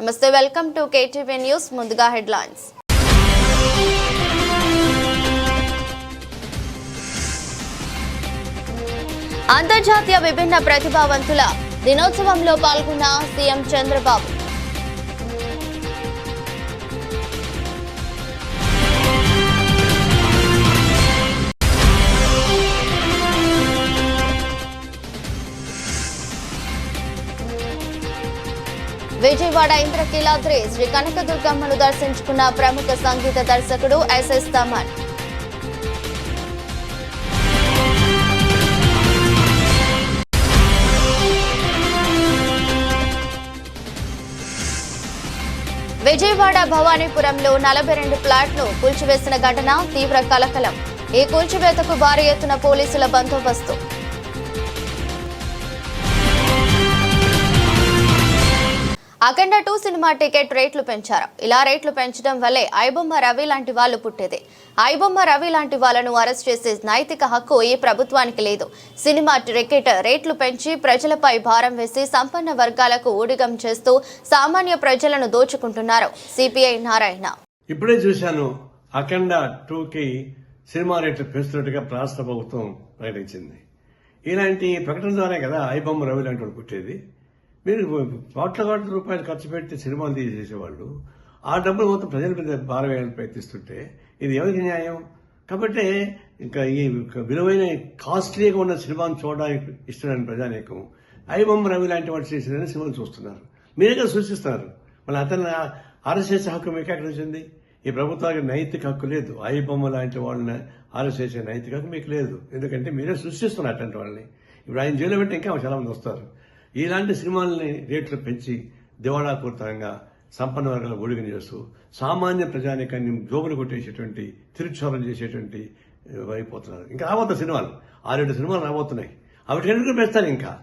నమస్తే welcome to KTV news ముందుగా headlines. అంతర్జాతీయ విభిన్న ప్రతిభావంతుల దినోత్సవంలో పాల్గొన్న సీఎం చంద్రబాబు. విజయవాడ ఇంద్రకీలాద్రి శ్రీ కనకదుర్గమ్మను దర్శించుకున్న ప్రముఖ సంగీత దర్శకుడు ఎస్ఎస్ తమన్. విజయవాడ భవానీపురంలో నలభై రెండు ప్లాట్ను కూల్చివేసిన ఘటన తీవ్ర కలకలం. ఈ కూల్చివేతకు భారీ ఎత్తున పోలీసుల బందోబస్తు. అఖండ టూ సినిమా టికెట్ రేట్లు పెంచారు. ఇలా రేట్లు పెంచడం వల్లే ఐబొమ్మ రవి లాంటి వాళ్ళు పుట్టేది. ఐబొమ్మ రవి లాంటి వాళ్ళను అరెస్ట్ చేసే నైతిక హక్కు ఈ ప్రభుత్వానికి లేదు. సినిమా టికెట్ రేట్లు పెంచి ప్రజలపై భారం వేసి సంపన్న వర్గాలకు ఊడిగం చేస్తూ సామాన్య ప్రజలను దోచుకుంటున్నారు సిపిఐ నారాయణ. ఇప్పుడే చూశాను అఖండ టూకి సినిమా రేట్లు పెంచినట్టుగా రాష్ట్ర ప్రభుత్వం ప్రకటించింది. ఇలాంటి ప్రకటన ద్వారా కదా ఐబొమ్మ రవి లాంటి వాళ్ళు పుట్టేది. మీరు కోట్ల కోట్ల రూపాయలు ఖర్చు పెట్టి సినిమాలు తీసేసేవాళ్ళు. ఆ డబ్బులు మొత్తం ప్రజల మీద భారవేయాలని ప్రయత్నిస్తుంటే ఇది ఎవరికి న్యాయం? కాబట్టి ఇంకా ఈ విలువైన కాస్ట్లీగా ఉన్న సినిమాను చూడడానికి ఇష్టమైన ప్రజానీకం. ఐబొమ్మ రవి లాంటి వాడు చేసిన సినిమాలు చూస్తున్నారు. మీరే సూచిస్తున్నారు. మళ్ళీ అతను అరెస్ట్ చేసే హక్కు మీకు ఎక్కడ వచ్చింది ఈ ప్రభుత్వానికి నైతిక హక్కు లేదు. ఐబొమ్మ లాంటి వాళ్ళని అరెస్ట్ చేసే నైతిక హక్కు మీకు లేదు. ఎందుకంటే మీరే సృష్టిస్తున్నారు అటువంటి వాళ్ళని. ఇప్పుడు ఆయన జైలు పెట్టి ఇంకా చాలా మంది వస్తారు. ఇలాంటి సినిమాలని రేట్లు పెంచి దివాళాపూరితంగా సంపన్న వర్గాల ఊడిగం చేస్తూ సామాన్య ప్రజానికాన్ని జోబులు కొట్టేసేటువంటి తిరుక్షోరం చేసేటువంటి అయిపోతున్నారు ఇంకా రాబోతున్న సినిమాలు ఆరేడు సినిమాలు రాబోతున్నాయి. అవి కూడా పెంచుతారు ఇంకా.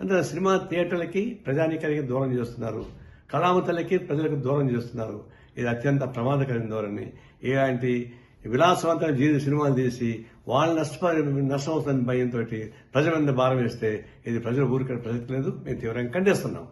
అంటే సినిమా థియేటర్లకి ప్రజానీకానికి దూరం చేస్తున్నారు. కళామతలకి ప్రజలకు దూరం చేస్తున్నారు. ఇది అత్యంత ప్రమాదకరమైన ధోరణి. ఇలాంటి విలాసవంతమైన జీవిత సినిమాలు తీసి వాళ్ళు నష్టపరి నష్టం అవుతుందని భయంతో ప్రజల మీద భారం వేస్తే ఇది ప్రజల ఊరికే ప్రసక్తి లేదు. మేము తీవ్రంగా ఖండిస్తున్నాం.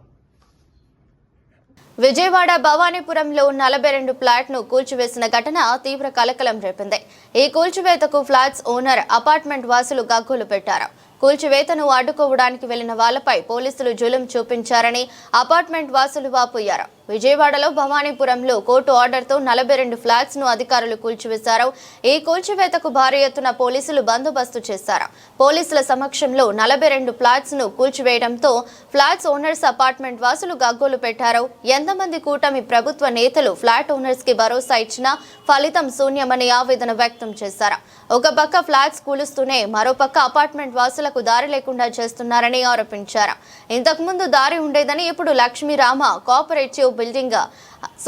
విజయవాడ భవానీపురంలో నలభై రెండు ఫ్లాట్ను కూల్చివేసిన ఘటన తీవ్ర కలకలం రేపింది. ఈ కూల్చివేతకు ఫ్లాట్స్ ఓనర్ అపార్ట్మెంట్ వాసులు గగ్గోలు పెట్టారు. కూల్చివేతను అడ్డుకోవడానికి వెళ్ళిన వాళ్ళపై పోలీసులు జులుం చూపించారని అపార్ట్మెంట్ వాసులు వాపోయారు. విజయవాడలో భవానీపురంలో కోర్టు ఆర్డర్తో నలభై రెండు ఫ్లాట్స్ను అధికారులు కూల్చివేశారు. ఈ కూల్చివేతకు భారీ ఎత్తున పోలీసులు బందోబస్తు చేశారు. పోలీసుల సమక్షంలో నలభై రెండు ఫ్లాట్స్ను కూల్చివేయడంతో ఫ్లాట్స్ ఓనర్స్ అపార్ట్మెంట్ వాసులు గగ్గోలు పెట్టారు. ఎంతమంది కూటమి ప్రభుత్వ నేతలు ఫ్లాట్ ఓనర్స్కి భరోసా ఇచ్చినా ఫలితం శూన్యమని ఆవేదన వ్యక్తం చేశారు. ఒక పక్క ఫ్లాట్స్ కూలుస్తూనే మరోపక్క అపార్ట్మెంట్ వాసులకు దారి లేకుండా చేస్తున్నారని ఆరోపించారు. ఇంతకుముందు దారి ఉండేదని ఇప్పుడు లక్ష్మీరామ కోఆపరేటివ్ బిల్డింగ్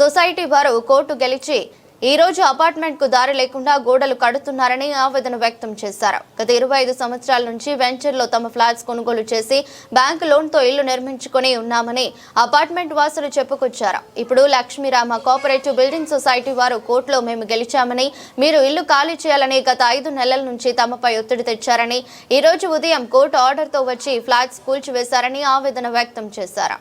సొసైటీ వారు కోర్టు గెలిచి ఈ రోజు అపార్ట్మెంట్కు దారి లేకుండా గోడలు కడుతున్నారని ఆవేదన వ్యక్తం చేశారు. గత ఇరవై ఐదు సంవత్సరాల నుంచి వెంచర్లో తమ ఫ్లాట్స్ కొనుగోలు చేసి బ్యాంకు లోన్తో ఇల్లు నిర్మించుకుని ఉన్నామని అపార్ట్మెంట్ వాసులు చెప్పుకొచ్చారు. ఇప్పుడు లక్ష్మీరామ కోఆపరేటివ్ బిల్డింగ్ సొసైటీ వారు కోర్టులో మేము గెలిచామని మీరు ఇల్లు ఖాళీ చేయాలని గత ఐదు నెలల నుంచి తమపై ఒత్తిడి తెచ్చారని ఈ రోజు ఉదయం కోర్టు ఆర్డర్తో వచ్చి ఫ్లాట్స్ కూల్చివేశారని ఆవేదన వ్యక్తం చేశారు.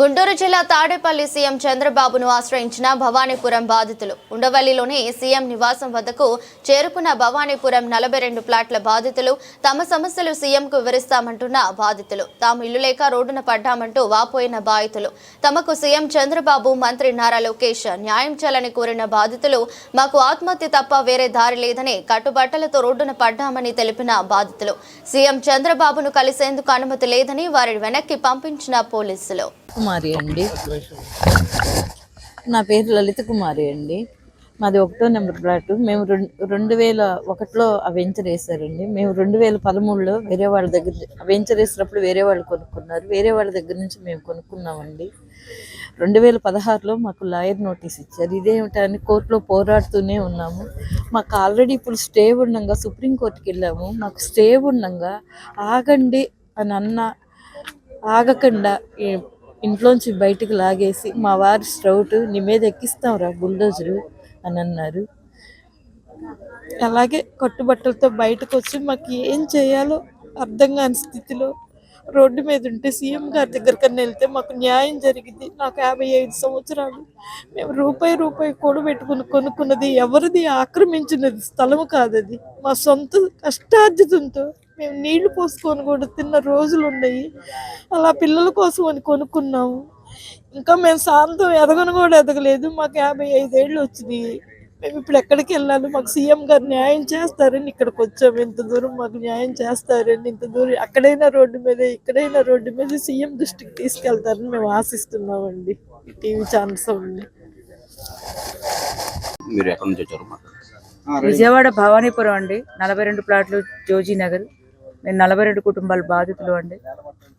గుంటూరు జిల్లా తాడేపల్లి సీఎం చంద్రబాబును ఆశ్రయించిన భవానీపురం బాధితులు. ఉండవల్లిలోని సీఎం నివాసం వద్దకు చేరుకున్న భవానీపురం నలభై రెండు ప్లాట్ల బాధితులు తమ సమస్యలు సీఎంకు వివరిస్తామంటున్న బాధితులు. తాము ఇల్లు లేక రోడ్డున పడ్డామంటూ వాపోయిన బాధితులు. తమకు సీఎం చంద్రబాబు మంత్రి నారా లోకేష్ న్యాయం చేయాలని కోరిన బాధితులు మాకు ఆత్మహత్య తప్ప వేరే దారి లేదని కట్టుబట్టలతో రోడ్డున పడ్డామని తెలిపిన బాధితులు. సీఎం చంద్రబాబును కలిసేందుకు అనుమతి లేదని వారిని వెనక్కి పంపించిన పోలీసులు. కుమారి అండి. నా పేరు లలిత కుమారి అండి. మాది ఒకటో నెంబర్ ఫ్లాట్ మేము రెండు రెండు వేల ఒకటిలో ఆ వెంచర్ వేసారండి మేము రెండు వేల పదమూడులో వేరే వాళ్ళ దగ్గర వెంచర్ వేసినప్పుడు వేరే వాళ్ళు కొనుక్కున్నారు. వేరే వాళ్ళ దగ్గర నుంచి మేము కొనుక్కున్నామండి. రెండు వేల పదహారులో మాకు లాయర్ నోటీస్ ఇచ్చారు. ఇదేమిటని కోర్టులో పోరాడుతూనే ఉన్నాము. మాకు ఆల్రెడీ ఇప్పుడు స్టే ఉండగా సుప్రీంకోర్టుకి వెళ్ళాము. మాకు స్టే ఉండగా ఆగండి అని అన్న ఆగకుండా ఇంట్లోంచి బయటకు లాగేసి మా వారి స్ట్రౌట్ నీ మీద ఎక్కిస్తాం రా బుల్డోజరు అని అన్నారు. అలాగే కట్టుబట్టలతో బయటకు వచ్చి మాకు ఏం చేయాలో అర్థం కాని స్థితిలో రోడ్డు మీద ఉంటే సీఎం గారి దగ్గరికన్నా వెళ్తే మాకు న్యాయం జరిగింది నాకు యాభై ఐదు సంవత్సరాలు. మేము రూపాయి రూపాయి కూడబెట్టుకుని కొనుక్కున్నది ఎవరిది? ఆక్రమించినది స్థలము కాదది. మా సొంత కష్టార్జితంతో మేము నీళ్ళు పోసుకొని కూడా తిన్న రోజులు ఉన్నాయి. అలా పిల్లల కోసం అని కొనుక్కున్నాము ఇంకా మేము శాంతం ఎదగను కూడా ఎదగలేదు. మాకు యాభై ఐదేళ్ళు వచ్చినాయి మేము ఇప్పుడు ఎక్కడికి వెళ్ళాలి? మాకు సీఎం గారు న్యాయం చేస్తారని ఇక్కడికి వచ్చాము ఇంత దూరం మాకు న్యాయం చేస్తారని ఇంత దూరం అక్కడైనా రోడ్డు మీద ఇక్కడైనా రోడ్డు మీద సీఎం దృష్టికి తీసుకెళ్తారని మేము ఆశిస్తున్నామండి టీవీ ఛానల్స్ ఉండి మీరు ఎక్కడి నుంచి వచ్చారు? విజయవాడ భవానీపురం అండి. నలభై రెండు ప్లాట్లు జోజీ నగర్ మేము నలభై రెండు కుటుంబాల బాధితులు అండి.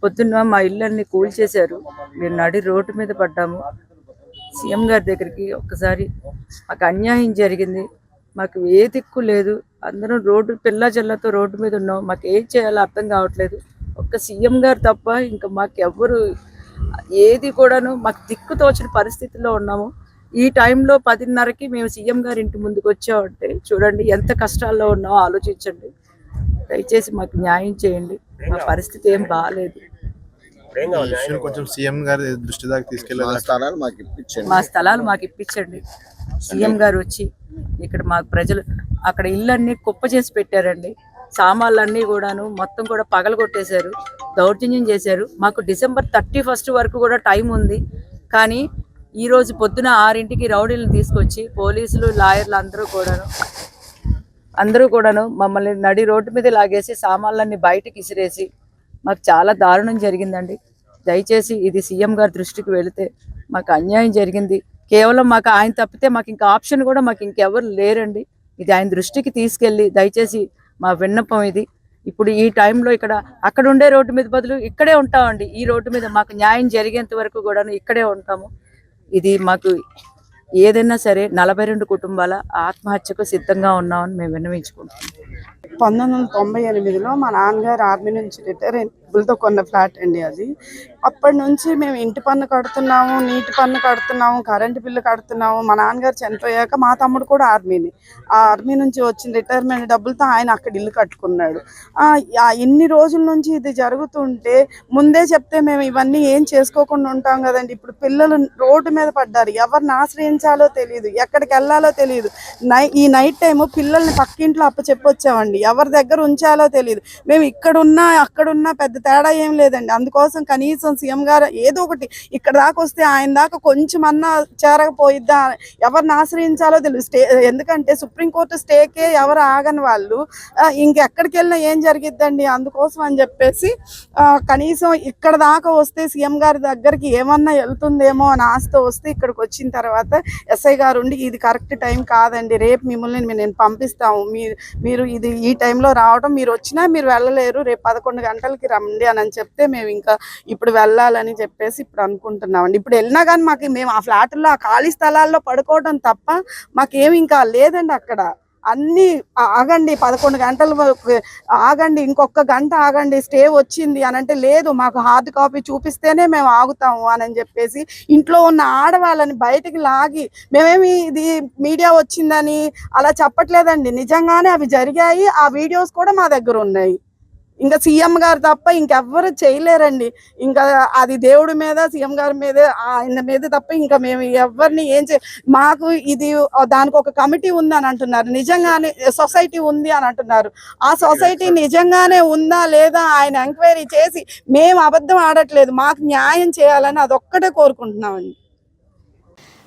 పొద్దున్న మా ఇళ్ళన్ని కూల్చేశారు. మేము నడి రోడ్డు మీద పడ్డాము. సీఎం గారి దగ్గరికి ఒక్కసారి మాకు అన్యాయం జరిగింది. మాకు ఏ దిక్కు లేదు. అందరం రోడ్డు పిల్ల చెల్లతో రోడ్డు మీద ఉన్నాం. మాకు ఏం చేయాలో అర్థం కావట్లేదు. ఒక్క సీఎం గారు తప్ప ఇంకా మాకు ఎవ్వరు ఏది కూడాను మాకు దిక్కు తోచిన పరిస్థితిలో ఉన్నాము. ఈ టైంలో పదిన్నరకి మేము సీఎం గారి ఇంటి ముందుకు వచ్చామంటే చూడండి ఎంత కష్టాల్లో ఉన్నామో ఆలోచించండి. దయచేసి మాకు న్యాయం చేయండి. మా పరిస్థితి ఏం బాగాలేదు ఈ ఇష్యూని కొంచెం సీఎం గారి దృష్టి దాకా మా తీసుకెళ్ళాలి స్థలాలు మాకు ఇప్పించండి. మా స్థలాలు మాకు ఇప్పించండి. సీఎం గారు వచ్చి ఇక్కడ మాకు ప్రజలు అక్కడ ఇళ్ళన్నీ కుప్ప చేసి పెట్టారండి. సామాన్లన్నీ కూడాను మొత్తం కూడా పగలగొట్టేశారు. దౌర్జన్యం చేశారు. మాకు డిసెంబర్ థర్టీ ఫస్ట్ వరకు కూడా టైం ఉంది. కానీ ఈ రోజు పొద్దున ఆరింటికి రౌడీలను తీసుకొచ్చి పోలీసులు లాయర్లు అందరూ కూడాను అందరూ కూడాను మమ్మల్ని నడి రోడ్డు మీద లాగేసి సామాన్లన్నీ బయటకి ఇసిరేసి మాకు చాలా దారుణం జరిగిందండి. దయచేసి ఇది సీఎం గారి దృష్టికి వెళితే మాకు అన్యాయం జరిగింది. కేవలం మాకు ఆయన తప్పితే మాకు ఇంకా ఆప్షన్ కూడా మాకు ఇంకెవరు లేరండి. ఇది ఆయన దృష్టికి తీసుకెళ్ళి దయచేసి మా విన్నపం ఇది. ఇప్పుడు ఈ టైంలో ఇక్కడ అక్కడ ఉండే రోడ్డు మీద బదులు ఇక్కడే ఉంటామండి. ఈ రోడ్డు మీద మాకు న్యాయం జరిగేంత వరకు కూడాను ఇక్కడే ఉంటాము. ఇది మాకు ఏదైనా సరే నలభై రెండు కుటుంబాల ఆత్మహత్యకు సిద్ధంగా ఉన్నామని మేము విన్నవించుకుంటున్నాం. పంతొమ్మిది వందల తొంభై ఎనిమిదిలో మా నాన్నగారు ఆర్మీ నుంచి రిటైర్ అయినతో కొన్న ఫ్లాట్ అండి అది. అప్పటి నుంచి మేము ఇంటి పన్ను కడుతున్నాము నీటి పన్ను కడుతున్నాము కరెంటు బిల్లు కడుతున్నాము. మా నాన్నగారు చనిపోయాక మా తమ్ముడు కూడా ఆర్మీని. ఆ ఆర్మీ నుంచి వచ్చిన రిటైర్మెంట్ డబ్బులతో ఆయన అక్కడ ఇల్లు కట్టుకున్నాడు. ఆ, ఇన్ని రోజుల నుంచి ఇది జరుగుతుంటే ముందే చెప్తే మేము ఇవన్నీ ఏం చేసుకోకుండా ఉంటాం కదండి. ఇప్పుడు పిల్లలు రోడ్డు మీద పడ్డారు. ఎవరిని ఆశ్రయించాలో తెలియదు ఎక్కడికి వెళ్ళాలో తెలియదు నై ఈ నైట్ టైం పిల్లల్ని పక్కింట్లో అప్పచెప్పొచ్చు వచ్చామండి ఎవరి దగ్గర ఉంచాలో తెలియదు మేము ఇక్కడున్నా అక్కడున్నా పెద్ద తేడా ఏం లేదండి. అందుకోసం కనీసం సీఎం గారు ఏదో ఒకటి ఇక్కడ దాకా వస్తే ఆయన దాకా కొంచెం అన్నా చేరకపోయిద్దా ఎవరిని ఆశ్రయించాలో తెలియదు స్టే ఎందుకంటే సుప్రీంకోర్టు స్టేకే ఎవరు ఆగని వాళ్ళు. ఇంకెక్కడికి వెళ్ళినా ఏం జరిగిద్దండి? అందుకోసం అని చెప్పేసి కనీసం ఇక్కడ దాకా వస్తే సీఎం గారి దగ్గరికి ఏమన్నా వెళ్తుందేమో అని ఆశతో వస్తే ఇక్కడికి వచ్చిన తర్వాత ఎస్ఐ గారు ఉండి ఇది కరెక్ట్ టైం కాదండి. రేపు మిమ్మల్ని మేము- నేను పంపిస్తాము. మీరు మీరు ఇది ఈ టైంలో రావడం మీరు వచ్చినా మీరు వెళ్ళలేరు రేపు పదకొండు గంటలకి రండి అని చెప్తే మేము ఇంకా ఇప్పుడు వెళ్ళాలని చెప్పేసి ఇప్పుడు అనుకుంటున్నామండి. ఇప్పుడు వెళ్ళినా కానీ మాకు మేము ఆ ఫ్లాట్లో ఆ ఖాళీ స్థలాల్లో పడుకోవడం తప్ప మాకేమి ఇంకా లేదండి అక్కడ. అన్ని ఆగండి పదకొండు గంటల వరకు ఆగండి ఇంకొక గంట ఆగండి స్టే వచ్చింది అని అంటే లేదు మాకు హార్డ్ కాపీ చూపిస్తేనే మేము ఆగుతాము అని చెప్పేసి ఇంట్లో ఉన్న ఆడవాళ్ళని బయటికి లాగి మేమేమి ఇది మీడియా వచ్చిందని అలా చెప్పట్లేదండి. నిజంగానే అవి జరిగాయి ఆ వీడియోస్ కూడా మా దగ్గర ఉన్నాయి. ఇంకా సీఎం గారు తప్ప ఇంకెవ్వరు చేయలేరండి. ఇంకా అది దేవుడి మీద సీఎం గారి మీద ఆయన మీద తప్ప ఇంకా మేము ఎవరిని ఏం చే మాకు ఇది దానికి ఒక కమిటీ ఉంది అని అంటున్నారు. నిజంగానే సొసైటీ ఉంది అని అంటున్నారు. ఆ సొసైటీ నిజంగానే ఉందా లేదా ఆయన ఎంక్వైరీ చేసి మేము అబద్ధం ఆడట్లేదు మాకు న్యాయం చేయాలని అదొక్కటే కోరుకుంటున్నామండి.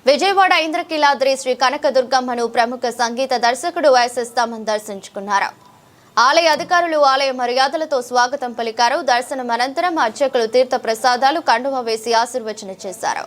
విజయవాడ ఇంద్రకీలాద్రి శ్రీ కనకదుర్గమ్మను ప్రముఖ సంగీత దర్శకుడు వైఎస్ఎస్ తమన్ దర్శించుకున్నారు? ఆలయ అధికారులు ఆలయ మర్యాదలతో స్వాగతం పలికారు. దర్శనం అనంతరం అర్చకులు తీర్థ ప్రసాదాలు కండువ వేసి ఆశీర్వచన చేశారు.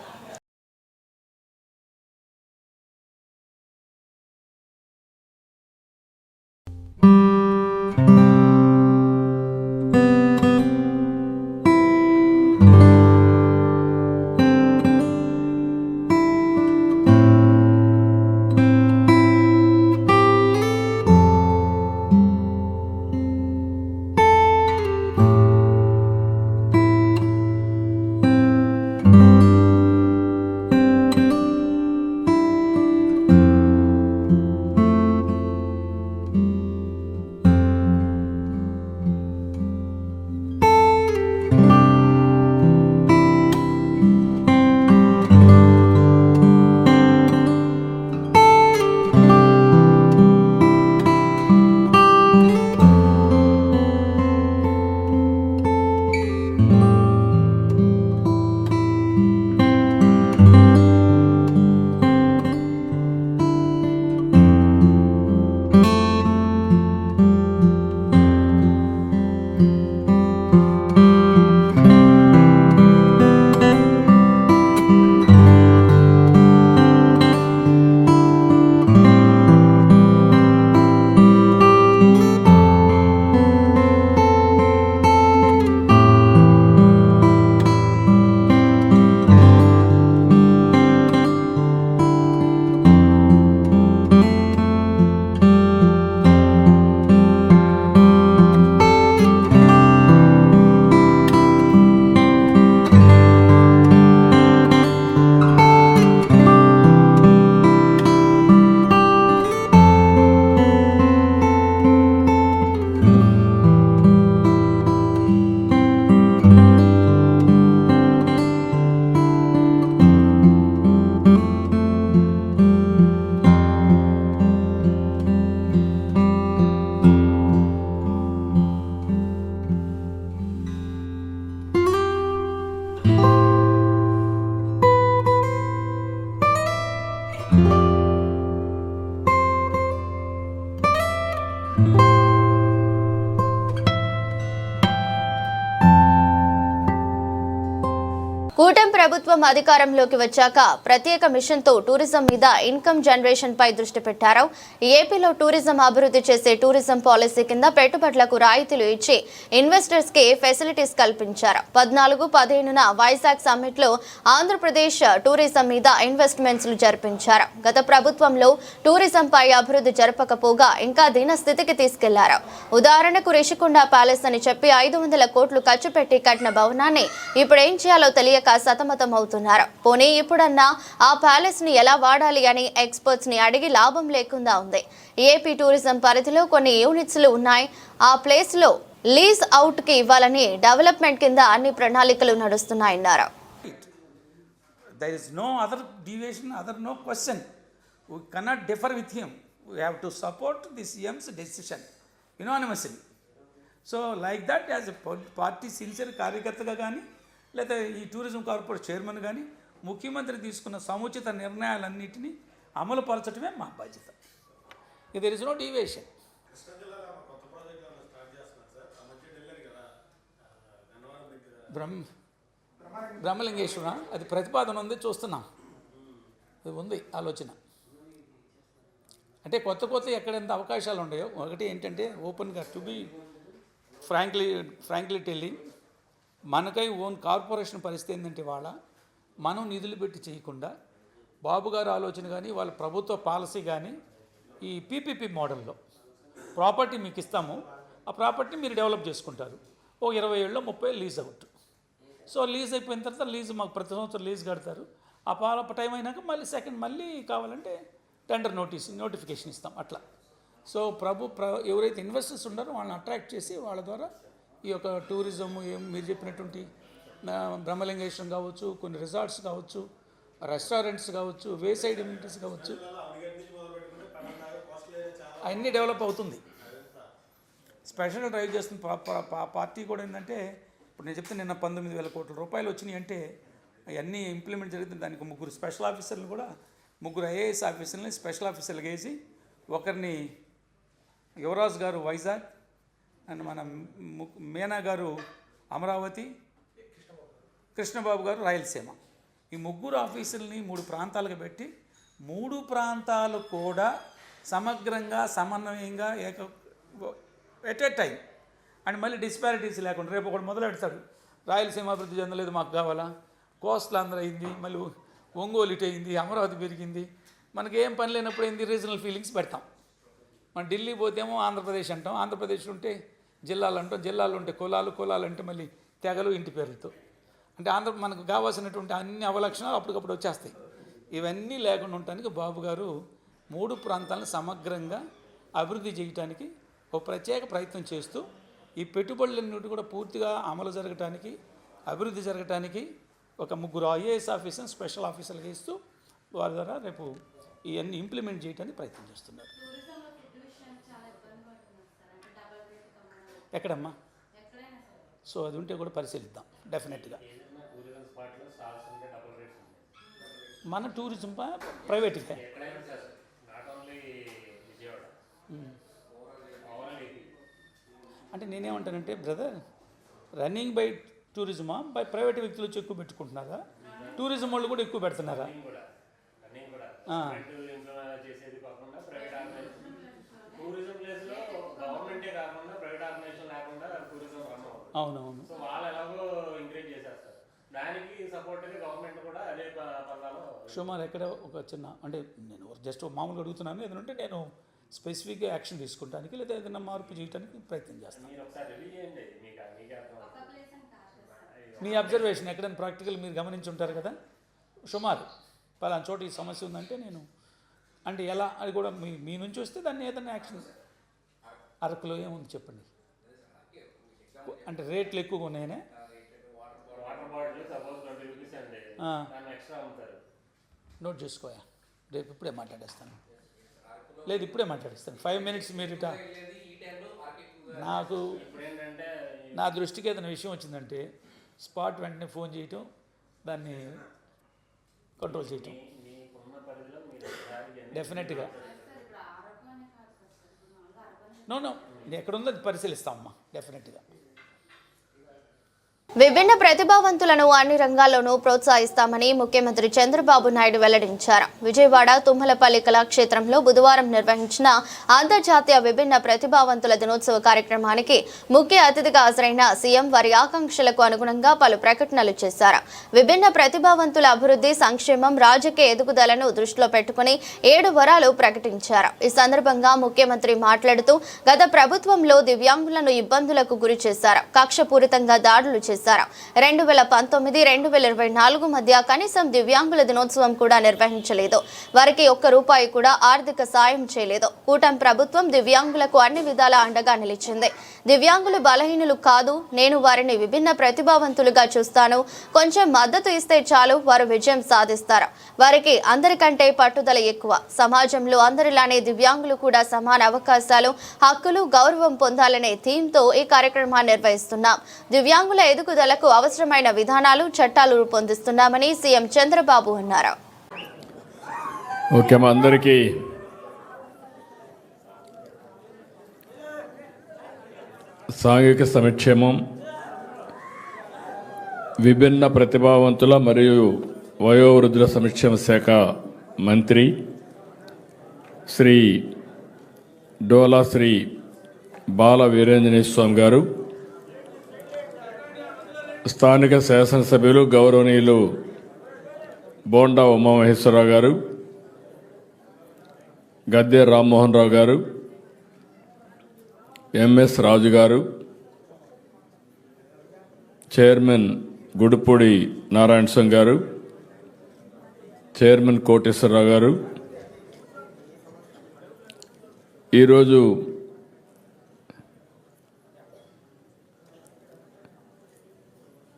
అధికారంలోకి వచ్చాక ప్రత్యేక మిషన్తో టూరిజం మీద ఇన్కమ్ జనరేషన్ పై దృష్టి పెట్టారు. ఏపీలో టూరిజం అభివృద్ధి చేసే టూరిజం పాలసీ కింద పెట్టుబడులకు రాయితీలు ఇచ్చి ఇన్వెస్టర్స్కి ఫెసిలిటీస్ కల్పించారు. పద్నాలుగు పదిహేనున వైజాగ్ సమ్మిట్లో ఆంధ్రప్రదేశ్ టూరిజం మీద ఇన్వెస్ట్మెంట్స్ జరిపించారు. గత ప్రభుత్వంలో టూరిజం పై అభివృద్ధి జరపకపోగా ఇంకా దీన స్థితికి తీసుకెళ్ళారు. ఉదాహరణకు రిషికొండ ప్యాలెస్ అని చెప్పి ఐదు వందల కోట్లు ఖర్చు పెట్టి కట్టిన భవనాన్ని ఇప్పుడు ఏం చేయాలో తెలియక సతమతం చెబుతున్నారు పోనీ ఇప్పుడన్నా ఆ ప్యాలెస్ని ఎలా వాడాలి అని ఎక్స్పర్ట్స్ని అడిగి లాభం లేకుండా ఉంది ఏపీ టూరిజం పరిధిలో కొన్ని యూనిట్స్లు ఉన్నాయి ఆ ప్లేస్లో లీజ్ అవుట్కి ఇవ్వాలని డెవలప్మెంట్ కింద అన్ని ప్రణాళికలు నడుస్తున్నాయన్నారు there is no other deviation, other no question. We cannot differ with him. We have to support the CM's decision unanimously. So like that as a party sincere కార్యకర్తగా కానీ లేదా ఈ టూరిజం కార్పొరేషన్ చైర్మన్ కానీ ముఖ్యమంత్రి తీసుకున్న సముచిత నిర్ణయాలన్నింటినీ అమలు పరచడమే మా బాధ్యత. There is no deviation Brahma Brahmalingeshwara. అది ప్రతిపాదన ఉంది చూస్తున్నాం. అది ఉంది ఆలోచన. అంటే కొత్త కొత్త ఎక్కడ ఎంత అవకాశాలు ఉన్నాయో ఒకటి ఏంటంటే ఓపెన్గా to be frankly frankly telling మనకై ఓన్ కార్పొరేషన్ పరిస్థితి ఏంటంటే వాళ్ళ మనం నిధులు పెట్టి చేయకుండా బాబు గారు ఆలోచన కానీ వాళ్ళ ప్రభుత్వ పాలసీ కానీ ఈ పీపీపీ మోడల్లో ప్రాపర్టీ మీకు ఇస్తాము ఆ ప్రాపర్టీ మీరు డెవలప్ చేసుకుంటారు. ఓ ఇరవై ఏళ్ళలో ముప్పై లీజ్ అవుట్. సో లీజ్ అయిపోయిన తర్వాత లీజ్ మాకు ప్రతి సంవత్సరం లీజ్ కడతారు. ఆ పాల టైం అయినాక మళ్ళీ సెకండ్ మళ్ళీ కావాలంటే టెండర్ నోటీస్ నోటిఫికేషన్ ఇస్తాం అట్లా. సో ప్రభు ప్ర ఎవరైతే ఇన్వెస్టర్స్ ఉన్నారో వాళ్ళని అట్రాక్ట్ చేసి వాళ్ళ ద్వారా ఈ యొక్క టూరిజం మీరు చెప్పినటువంటి బ్రహ్మలింగేశ్వరం కావచ్చు కొన్ని రిసార్ట్స్ కావచ్చు రెస్టారెంట్స్ కావచ్చు వే సైడ్ ఇమ్యూనిటీస్ కావచ్చు అన్నీ డెవలప్ అవుతుంది. స్పెషల్గా డ్రైవ్ చేస్తున్న పా- పార్టీ కూడా ఏంటంటే ఇప్పుడు నేను చెప్తే నిన్న పంతొమ్మిది వేల కోట్ల రూపాయలు వచ్చినాయి అంటే అవన్నీ ఇంప్లిమెంట్ జరుగుతుంది దానికి ముగ్గురు స్పెషల్ ఆఫీసర్లు కూడా ముగ్గురు ఐఏఎస్ ఆఫీసర్ని స్పెషల్ ఆఫీసర్లు వేసి ఒకరిని యువరాజ్ గారు వైజాగ్ అండ్ మన ము- మీనా గారు అమరావతి కృష్ణబాబు గారు రాయలసీమ. ఈ ముగ్గురు ఆఫీసుల్ని మూడు ప్రాంతాలకు పెట్టి మూడు ప్రాంతాలు కూడా సమగ్రంగా సమన్వయంగా ఏక ఎట్ ఎ టైం. అండ్ మళ్ళీ డిస్పారిటీస్ లేకుండా రేపు ఒకటి మొదలెడతాడు రాయలసీమ అభివృద్ధి చెందలేదు మాకు కావాలా? కోస్టల్ ఆంధ్ర అయింది మళ్ళీ ఒంగోలు ఇటు అయింది అమరావతి పెరిగింది. మనకి ఏం పని లేనప్పుడు ఏంది? రీజనల్ ఫీలింగ్స్ పెడతాం. మన ఢిల్లీ పోతేమో ఆంధ్రప్రదేశ్ అంటాం. ఆంధ్రప్రదేశ్ ఉంటే జిల్లాలు అంటాం జిల్లాలు ఉంటే కులాలు కులాలు అంటే మళ్ళీ తెగలు ఇంటి పేర్లతో. అంటే ఆంధ్ర మనకు కావాల్సినటువంటి అన్ని అవలక్షణాలు అప్పటికప్పుడు వచ్చేస్తాయి. ఇవన్నీ లేకుండా ఉండటానికి బాబు గారు మూడు ప్రాంతాలను సమగ్రంగా అభివృద్ధి చేయటానికి ఒక ప్రత్యేక ప్రయత్నం చేస్తూ ఈ పెట్టుబడులన్నిటి కూడా పూర్తిగా అమలు జరగటానికి అభివృద్ధి జరగటానికి ఒక ముగ్గురు ఐఏఎస్ ఆఫీసర్ స్పెషల్ ఆఫీసర్లు ఇస్తూ వారి ద్వారా రేపు ఇవన్నీ ఇంప్లిమెంట్ చేయడానికి ప్రయత్నం చేస్తున్నారు. ఎక్కడమ్మా? సో అది ఉంటే కూడా పరిశీలిద్దాం డెఫినెట్గా. మన టూరిజం ప్రైవేట్గా? అంటే నేనేమంటానంటే బ్రదర్ రన్నింగ్ బై టూరిజమా? బై ప్రైవేట్ వ్యక్తులు వచ్చి ఎక్కువ పెట్టుకుంటున్నారా? టూరిజం వాళ్ళు కూడా ఎక్కువ పెడుతున్నారా? టూరిజం గవర్నమెంటే కాకుండా ప్రైవేట్ ఆర్గనైజేషన్ లేకుండా టూరిజం రన్ అవుతుంది అవునవును. సో వాళ్ళు ఎలాగో ఎంకరేజ్ చేసేస్తారు దానికి సపోర్ట్గా గవర్నమెంట్ కూడా అదే పదాలో ఎక్కడ ఒక చిన్న అంటే నేను జస్ట్ మామూలుగా అడుగుతున్నాను ఏదంటే నేను స్పెసిఫిక్గా యాక్షన్ తీసుకుంటానికి లేదా ఏదైనా మార్పు చేయడానికి ప్రయత్నం చేస్తాను. మీరు ఒకసారి రివ్యూ చేయండి మీకు మీకే అర్థం మీ అబ్జర్వేషన్ ఎక్కడైనా ప్రాక్టికల్ మీరు గమనించి ఉంటారు కదా? సుమారు. పలానా చోట ఈ సమస్య ఉందంటే నేను అంటే ఎలా అది కూడా మీ మీ నుంచి వస్తే దాన్ని ఏదైనా యాక్షన్ అరకులో ఏముంది చెప్పండి? అంటే రేట్లు ఎక్కువగా ఉన్నాయనే నోట్ చేసుకోయా? రేపు ఇప్పుడే మాట్లాడేస్తాను. లేదు ఇప్పుడే మాట్లాడేస్తాను. ఫైవ్ మినిట్స్ మీరు ఇట నాకు ఇప్పుడు ఏంటంటే నా దృష్టికి ఏదైనా విషయం వచ్చిందంటే స్పాట్ వెంటనే ఫోన్ చేయటం దాన్ని కంట్రోల్ చేయటం. డెఫినెట్గా నో నో ఎక్కడ ఉందో అది పరిశీలిస్తామమ్మా డెఫినెట్గా విభిన్న ప్రతిభావంతులను అన్ని రంగాల్లోనూ ప్రోత్సహిస్తామని ముఖ్యమంత్రి చంద్రబాబు నాయుడు వెల్లడించారు. విజయవాడ తుమ్మలపల్లి కళాక్షేత్రంలో బుధవారం నిర్వహించిన అంతర్జాతీయ విభిన్న ప్రతిభావంతుల దినోత్సవ కార్యక్రమానికి ముఖ్య అతిథిగా హాజరైన సీఎం వారి ఆకాంక్షలకు అనుగుణంగా పలు ప్రకటనలు చేశారు. విభిన్న ప్రతిభావంతుల అభివృద్ధి సంక్షేమం రాజకీయ ఎదుగుదలను దృష్టిలో పెట్టుకుని ఏడు వరాలు ప్రకటించారు. ఈ సందర్భంగా ముఖ్యమంత్రి మాట్లాడుతూ గత ప్రభుత్వంలో దివ్యాంగులను ఇబ్బందులకు గురి చేశారు. కక్షపూరితంగా దాడులు చేశారు. రెండు వేల పంతొమ్మిది రెండు వేల ఇరవై నాలుగు మధ్య కనీసం దివ్యాంగుల దినోత్సవం కూడా నిర్వహించలేదు. వారికి ఒక్క రూపాయి కూడా ఆర్థిక సాయం చేయలేదు. కూటమి ప్రభుత్వం దివ్యాంగులకు అన్ని విధాల అండగా నిలిచింది. దివ్యాంగులు బలహీనులు కాదు నేను వారిని విభిన్న ప్రతిభావంతులుగా చూస్తాను. కొంచెం మద్దతు ఇస్తే చాలు వారు విజయం సాధిస్తారు. వారికి అందరికంటే పట్టుదల ఎక్కువ. సమాజంలో అందరిలానే దివ్యాంగులు కూడా సమాన అవకాశాలు హక్కులు గౌరవం పొందాలనే థీమ్తో ఈ కార్యక్రమాన్ని నిర్వహిస్తున్నాం. దివ్యాంగుల ఎదుగు ఎదుగుదలకు అవసరమైన విధానాలు చట్టాలు రూపొందిస్తున్నామని సీఎం చంద్రబాబు అన్నారు. ఓకే అందరికీ సాంఘిక సంక్షేమం విభిన్న ప్రతిభావంతుల మరియు వయోవృద్ధుల సంక్షేమ శాఖ మంత్రి శ్రీ డోలా శ్రీ బాల వీరేంజనేయ స్వామి గారు స్థానిక శాసనసభ్యులు గౌరవనీయులు బోండా ఉమామహేశ్వరరావు గారు గద్దె రామ్మోహన్ రావు గారు ఎంఎస్ రాజు గారు చైర్మన్ గుడిపూడి నారాయణ సింగ్ గారు చైర్మన్ కోటేశ్వరరావు గారు. ఈరోజు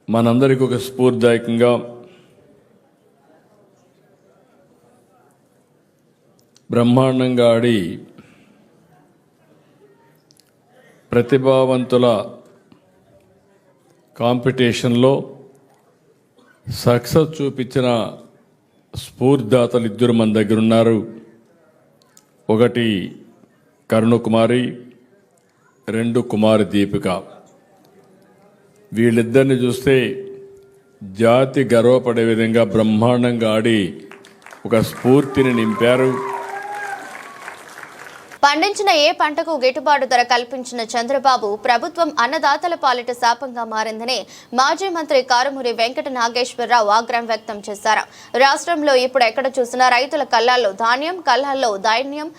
మనందరికీ ఒక స్ఫూర్తిదాయకంగా బ్రహ్మాండంగా ఆడి ప్రతిభావంతుల కాంపిటీషన్లో సక్సెస్ చూపించిన స్ఫూర్తిదాతలు ఇద్దరు మన దగ్గర ఉన్నారు ఒకటి కరుణకుమారి రెండు కుమారి దీపిక. వీళ్ళిద్దరిని చూస్తే జాతి గర్వపడే విధంగా బ్రహ్మాండంగా ఆడి ఒక స్ఫూర్తిని నింపారు. పండించిన ఏ పంటకు గిట్టుబాటు ధర కల్పించిన చంద్రబాబు ప్రభుత్వం అన్నదాతల పాలిట శాపంగా మారిందని మాజీ మంత్రి కారుమూరి వెంకట నాగేశ్వరరావు ఆగ్రహం వ్యక్తం చేశారు. రాష్ట్రంలో ఇప్పుడు ఎక్కడ చూసినా రైతుల కళ్ళాల్లో ధాన్యం కళ్ళాల్లో ధాన్యం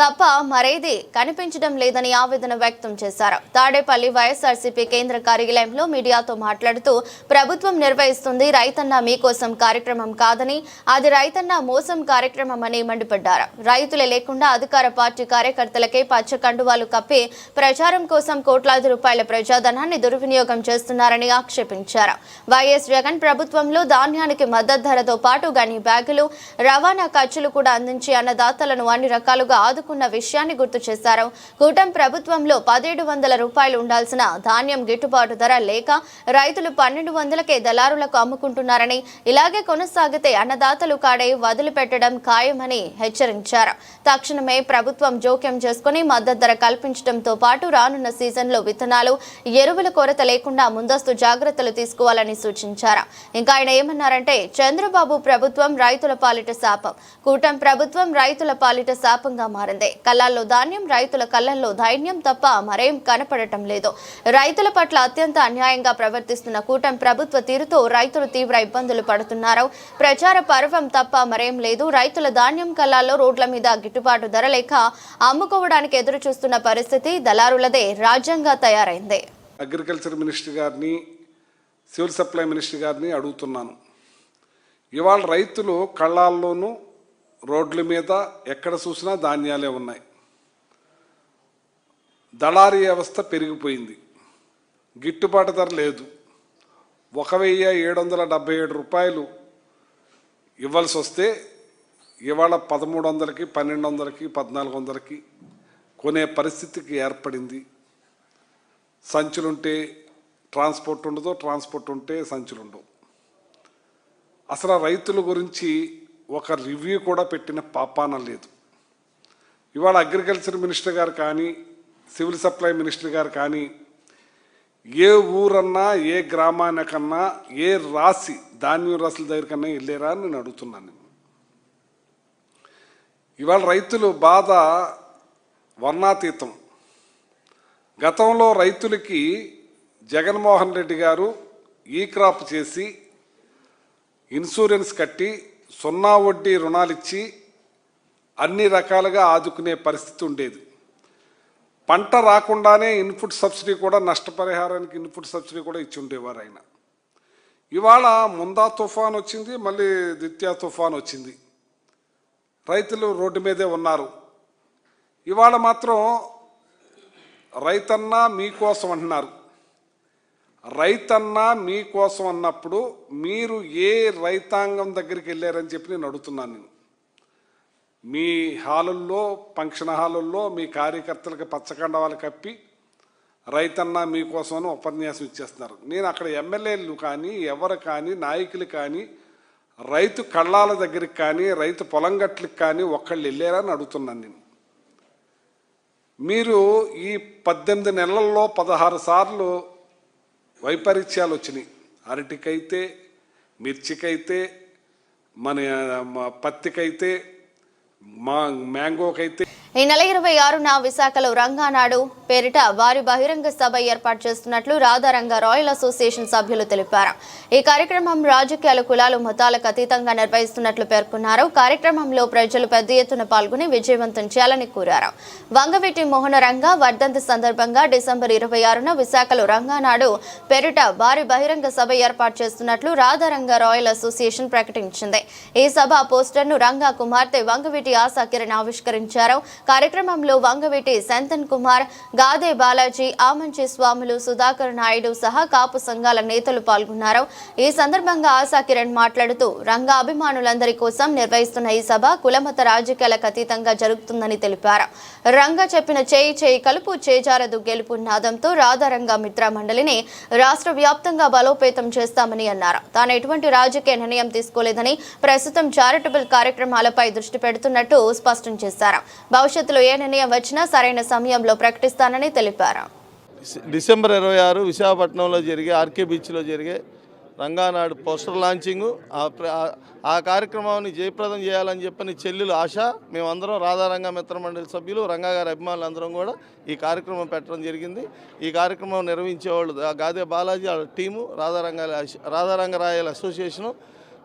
తప్ప మరేది కనిపించడం లేదని ఆవేదన వ్యక్తం చేశారు. తాడేపల్లి వైఎస్ఆర్సీపీ కేంద్ర కార్యాలయంలో మీడియాతో మాట్లాడుతూ ప్రభుత్వం నిర్వహిస్తుంది రైతన్న మీకోసం కార్యక్రమం కాదని అది రైతన్న మోసం కార్యక్రమం అని మండిపడ్డారు. రైతులే లేకుండా అధికార పార్టీ కార్యకర్తలకే పచ్చ కండువాలు కప్పి ప్రచారం కోసం కోట్లాది రూపాయల ప్రజాధనాన్ని దుర్వినియోగం చేస్తున్నారని ఆక్షేపించారు. వైఎస్ జగన్ ప్రభుత్వంలో ధాన్యానికి మద్దతు ధరతో పాటు గని బ్యాగులు రవాణా ఖర్చులు కూడా అందించి అన్నదాతలను అన్ని రకాలుగా ఆదుకున్న విషయాన్ని గుర్తు చేశారు. కూటమి ప్రభుత్వంలో పదిహేడు వందల రూపాయలు ఉండాల్సిన ధాన్యం గిట్టుబాటు ధర లేక రైతులు పన్నెండు వందలకే దళారులకు అమ్ముకుంటున్నారని ఇలాగే కొనసాగితే అన్నదాతలు కాడే వదిలిపెట్టడం ఖాయమని హెచ్చరించారు. తక్షణమే ప్రభుత్వం జోక్యం చేసుకుని మద్దతు ధర కల్పించడంతో పాటు రానున్న సీజన్లో విత్తనాలు ఎరువుల కొరత లేకుండా ముందస్తు జాగ్రత్తలు తీసుకోవాలని సూచించారు. ఇంకా ఆయన ఏమన్నారంటే చంద్రబాబు ప్రభుత్వం రైతుల పాలిట శాపం. కూటమి ప్రభుత్వం రైతుల పాలిట శాపంగా మారింది. కళ్ళాల్లో ధాన్యం రైతుల కళ్ళల్లో ధైర్యం తప్ప మరేం కనపడటం లేదు. రైతుల పట్ల అత్యంత అన్యాయంగా ప్రవర్తిస్తున్న కూటమి ప్రభుత్వ తీరుతో రైతులు తీవ్ర ఇబ్బందులు పడుతున్నారు. ప్రచార పర్వం తప్ప మరేం లేదు. రైతుల ధాన్యం కళ్ళాల్లో రోడ్ల మీద గిట్టుబాటు ధర లేక అమ్ముకోవడానికి ఎదురు చూస్తున్న పరిస్థితి దళారులదే రాజ్యంగా తయారైంది. అగ్రికల్చర్ మినిస్టర్ గారిని సివిల్ సప్లై మినిస్టర్ గారిని అడుగుతున్నాను. ఇవాళ రైతులు కళ్ళాల్లోనూ రోడ్ల మీద ఎక్కడ చూసినా ధాన్యాలే ఉన్నాయి. దళారీ వ్యవస్థ పెరిగిపోయింది. గిట్టుబాటు ధర లేదు. ఒక వెయ్యి ఏడు వందల డెబ్బై ఏడు రూపాయలు ఇవ్వాల్సి వస్తే ఇవాళ పదమూడు వందలకి పన్నెండు వందలకి పద్నాలుగు వందలకి కొనే పరిస్థితికి ఏర్పడింది. సంచులుంటే ట్రాన్స్పోర్ట్ ఉండదు ట్రాన్స్పోర్ట్ ఉంటే సంచులు ఉండవు అసలు రైతుల గురించి ఒక రివ్యూ కూడా పెట్టిన పాపాన లేదు. ఇవాళ అగ్రికల్చర్ మినిస్టర్ గారు కానీ సివిల్ సప్లై మినిస్టర్ గారు కానీ ఏ ఊరన్నా ఏ గ్రామానికన్నా ఏ రాశి ధాన్యం రాసుల దగ్గరికన్నా వెళ్ళారా అని నేను అడుగుతున్నాను నేను ఇవాళ రైతులు బాధ వర్ణాతీతం. గతంలో రైతులకి జగన్మోహన్ రెడ్డి గారు ఈ క్రాప్ చేసి ఇన్సూరెన్స్ కట్టి సున్నా వడ్డీ రుణాలు ఇచ్చి అన్ని రకాలుగా ఆదుకునే పరిస్థితి ఉండేది. పంట రాకుండానే ఇన్పుట్ సబ్సిడీ కూడా నష్టపరిహారానికి ఇన్పుట్ సబ్సిడీ కూడా ఇచ్చి ఉండేవారు ఆయన. ఇవాళ ముందా తుఫాన్ వచ్చింది మళ్ళీ ద్వితీయ తుఫాన్ వచ్చింది. రైతులు రోడ్డు మీదే ఉన్నారు. ఇవాళ మాత్రం రైతన్నా మీకోసం అంటున్నారు. రైతన్నా మీకోసం అన్నప్పుడు మీరు ఏ రైతాంగం దగ్గరికి వెళ్ళారని చెప్పి నేను అడుగుతున్నాను నేను. మీ హాలుల్లో ఫంక్షన్ హాలుల్లో మీ కార్యకర్తలకు పచ్చకండవాలు కప్పి రైతన్న మీకోసం అని ఉపన్యాసం ఇచ్చేస్తున్నారు. నేను అక్కడ ఎమ్మెల్యేలు కానీ ఎవరు కానీ నాయకులు కానీ రైతు కళ్ళాల దగ్గరికి కానీ రైతు పొలం గట్లకి కానీ ఒక్కళ్ళు వెళ్ళారని అడుగుతున్నాను నేను. మీరు ఈ పద్దెనిమిది నెలల్లో పదహారు సార్లు వైపరీత్యాలు వచ్చినాయి. అరటికైతే మిర్చికైతే మన పత్తికైతే మా మ్యాంగోకైతే ఈ నెల ఇరవై ఆరున విశాఖలో రంగానాడు పేరిట వారి బహిరంగ సభ ఏర్పాటు చేస్తున్నట్లు రాధారంగ రాయల్ అసోసియేషన్ సభ్యులు తెలిపారు. ఈ కార్యక్రమం రాజకీయాల కులాలు మతాలకు అతీతంగా నిర్వహిస్తున్నట్లు పేర్కొన్నారు. కార్యక్రమంలో ప్రజలు పెద్ద ఎత్తున పాల్గొని విజయవంతం చేయాలని కోరారు. వంగవీటి మోహనరంగ వర్ధంతి సందర్భంగా డిసెంబర్ ఇరవై ఆరున విశాఖలో రంగానాడు పేరిట వారి బహిరంగ సభ ఏర్పాటు చేస్తున్నట్లు రాధారంగ రాయల్ అసోసియేషన్ ప్రకటించింది. ఈ సభ పోస్టర్ను రంగా కుమార్తె వంగవీటి ఆశా కిరణ్ ఆవిష్కరించారు. కార్యక్రమంలో వంగవీటి సంతన్ కుమార్ గాదే బాలాజీ ఆమంచి స్వాములు సుధాకర్ నాయుడు సహా కాపు సంఘాల నేతలు పాల్గొన్నారు. ఈ సందర్భంగా ఆశా కిరణ్ మాట్లాడుతూ రంగ అభిమానులందరి కోసం నిర్వహిస్తున్న ఈ సభ కులమత రాజకీయాలకు అతీతంగా జరుగుతుందని తెలిపారు. రంగ చెప్పిన చేయి చేయి కలుపు చేజారదు గెలుపు నాదంతో రాధారంగ మిత్ర మండలిని రాష్ట్ర వ్యాప్తంగా బలోపేతం చేస్తామని అన్నారు. తాను ఎటువంటి రాజకీయ నిర్ణయం తీసుకోలేదని ప్రస్తుతం చారిటబుల్ కార్యక్రమాలపై దృష్టి పెడుతున్నట్టు స్పష్టం చేశారు. భవిష్యత్తులో ఏ నిర్ణయం వచ్చినా సరైన సమయంలో ప్రకటిస్తానని తెలిపారు. డిసెంబర్ ఇరవై ఆరు విశాఖపట్నంలో జరిగే ఆర్కే బీచ్లో జరిగే రంగానాడు పోస్టర్ లాంచింగ్ ఆ ప్ర- ఆ- కార్యక్రమాన్ని జయప్రదం చేయాలని చెప్పని చెల్లెలు ఆశ మేమందరం రాధారంగ మిత్ర మండలి సభ్యులు రంగా గారి అభిమానులు అందరం కూడా ఈ కార్యక్రమం పెట్టడం జరిగింది. ఈ కార్యక్రమం నిర్వహించేవాళ్ళు గాదే బాలాజీ వాళ్ళ టీము రాధారంగ రాధారంగ రాయల అసోసియేషను.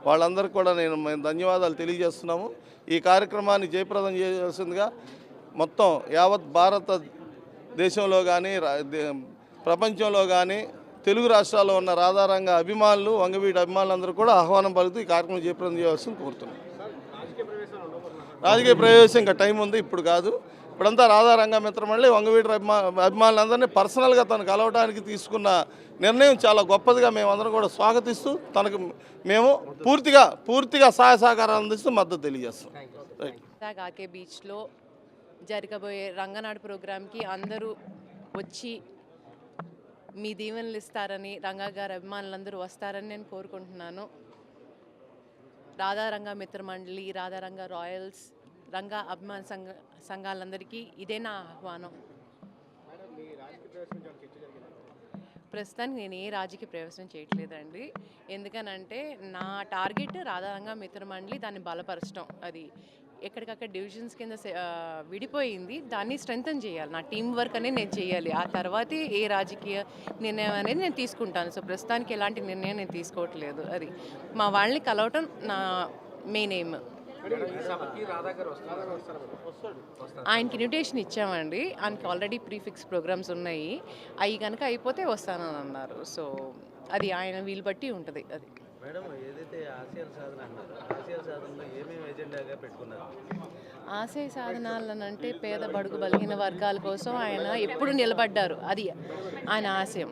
వాళ్ళందరికీ కూడా నేను మేము ధన్యవాదాలు తెలియజేస్తున్నాము. ఈ కార్యక్రమాన్ని జయప్రదం చేయాల్సిందిగా మొత్తం యావత్ భారత దేశంలో కానీ ప్రపంచంలో కానీ తెలుగు రాష్ట్రాల్లో ఉన్న రాధారంగ అభిమానులు వంగవీటి అభిమానులందరూ కూడా ఆహ్వానం పలుకుతూ ఈ కార్యక్రమం జయప్రదం చేయవలసింది కోరుతున్నాం. రాజకీయ ప్రవేశం ఇంకా టైం ఉంది ఇప్పుడు కాదు. ఇప్పుడంతా రాధారంగ మిత్రమండలి వంగవీటి అభిమా అభిమానులందరినీ పర్సనల్గా తను కలవడానికి తీసుకున్న నిర్ణయం చాలా గొప్పదిగా మేమందరం కూడా స్వాగతిస్తూ తనకు మేము పూర్తిగా పూర్తిగా సహాయ సహకారాలు అందిస్తూ మద్దతు తెలియజేస్తాం బీచ్లో జరగబోయే రంగనాడు ప్రోగ్రాంకి అందరూ వచ్చి మీ దీవెనలు ఇస్తారని రంగా గారి అభిమానులందరూ వస్తారని నేను కోరుకుంటున్నాను. రాధారంగ మిత్ర మండలి రాధారంగ రాయల్స్ రంగా అభిమాన సంఘ సంఘాలందరికీ ఇదే నా ఆహ్వానం. ప్రస్తుతానికి నేను ఏ రాజకీయ ప్రవేశం చేయట్లేదండి. ఎందుకనంటే నా టార్గెట్ రాధారంగ మిత్ర మండలి దాన్ని బలపరచడం అది ఎక్కడికక్కడ డివిజన్స్ కింద విడిపోయింది. దాన్ని స్ట్రెంగ్తన్ చేయాలి. నా టీం వర్క్ అనేది నేను చేయాలి. ఆ తర్వాతే ఏ రాజకీయ నిర్ణయం అనేది నేను తీసుకుంటాను. సో ప్రస్తుతానికి ఎలాంటి నిర్ణయం నేను తీసుకోవట్లేదు అది. మా వాళ్ళని కలవటం నా మెయిన్ ఎయిమ్. ఆయనకి ఇన్విటేషన్ ఇచ్చామండి. ఆయనకి ఆల్రెడీ ప్రీఫిక్స్ ప్రోగ్రామ్స్ ఉన్నాయి. అవి కనుక అయిపోతే వస్తానని అన్నారు. సో అది ఆయన వీలు బట్టి ఉంటుంది అది. మేడం ఏదైతే ఆసియా సాధన అన్నారు ఆసియా సాధనలో ఏమేమి ఎజెండాగా పెట్టుకున్నారు? ఆశయ సాధనాలను అంటే పేద బడుగు బలహీన వర్గాల కోసం ఆయన ఎప్పుడు నిలబడ్డారు అది ఆయన ఆశయం.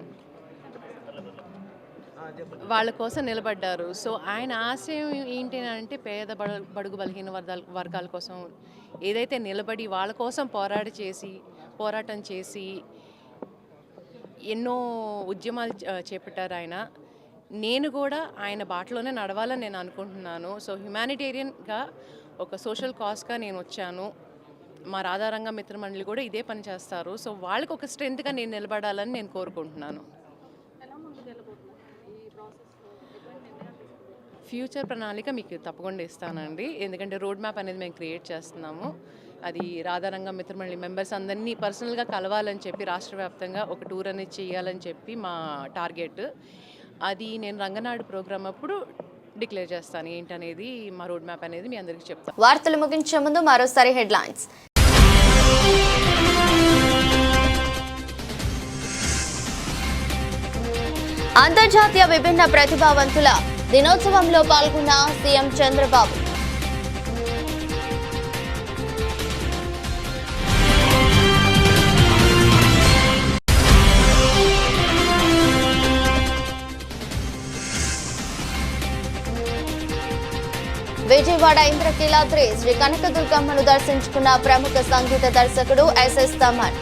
వాళ్ళ కోసం నిలబడ్డారు. సో ఆయన ఆశయం ఏంటి అంటే పేద బడ బడుగు బలహీన వర్గాల వర్గాల కోసం ఏదైతే నిలబడి వాళ్ళ కోసం పోరాట చేసి పోరాటం చేసి ఎన్నో ఉద్యమాలు చేపట్టారు ఆయన. నేను కూడా ఆయన బాటలోనే నడవాలని నేను అనుకుంటున్నాను. సో హ్యుమానిటేరియన్గా ఒక సోషల్ కాజ్గా నేను వచ్చాను. మా రాధారంగ మిత్రమండలి కూడా ఇదే పని చేస్తారు. సో వాళ్ళకి ఒక స్ట్రెంత్గా నేను నిలబడాలని నేను కోరుకుంటున్నాను. ఫ్యూచర్ ప్రణాళిక మీకు తప్పకుండా ఇస్తానండి. ఎందుకంటే రోడ్ మ్యాప్ అనేది మేము క్రియేట్ చేస్తున్నాము. అది రాధారంగం మిత్రమండలి మెంబర్స్ అందరినీ పర్సనల్గా కలవాలని చెప్పి రాష్ట్ర వ్యాప్తంగా ఒక టూర్ అనేది చేయాలని చెప్పి మా టార్గెట్ అది నేను రంగనాడు ప్రోగ్రామ్ అప్పుడు డిక్లేర్ చేస్తాను. ఏంటనేది మా రోడ్ మ్యాప్ అనేది మీ అందరికీ చెప్తాను వార్తలు ముగించే ముందు మరోసారి హెడ్లైన్స్. అంతర్జాతీయ విభిన్న ప్రతిభావంతుల దినోత్సవంలో పాల్గొన్న సీఎం చంద్రబాబు. విజయవాడ ఇంద్రకీలాద్రి శ్రీ కనకదుర్గమ్మను దర్శించుకున్న ప్రముఖ సంగీత దర్శకుడు ఎస్ఎస్ తమన్.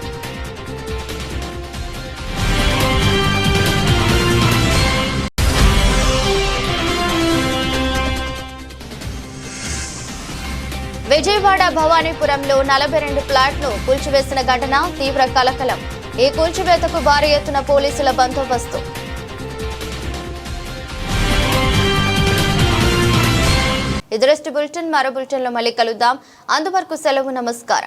విజయవాడ భవానీపురంలో నలభై రెండు ఫ్లాట్లు కూల్చివేసిన ఘటన తీవ్ర కలకలం. ఈ కూల్చివేతకు భారీ ఎత్తున పోలీసుల బందోబస్తు. ఇది రెస్ట్ బులెటిన్ మరో బులెటిన్లో మళ్ళీ కలుద్దాం. అంతవరకు సెలవు నమస్కారం.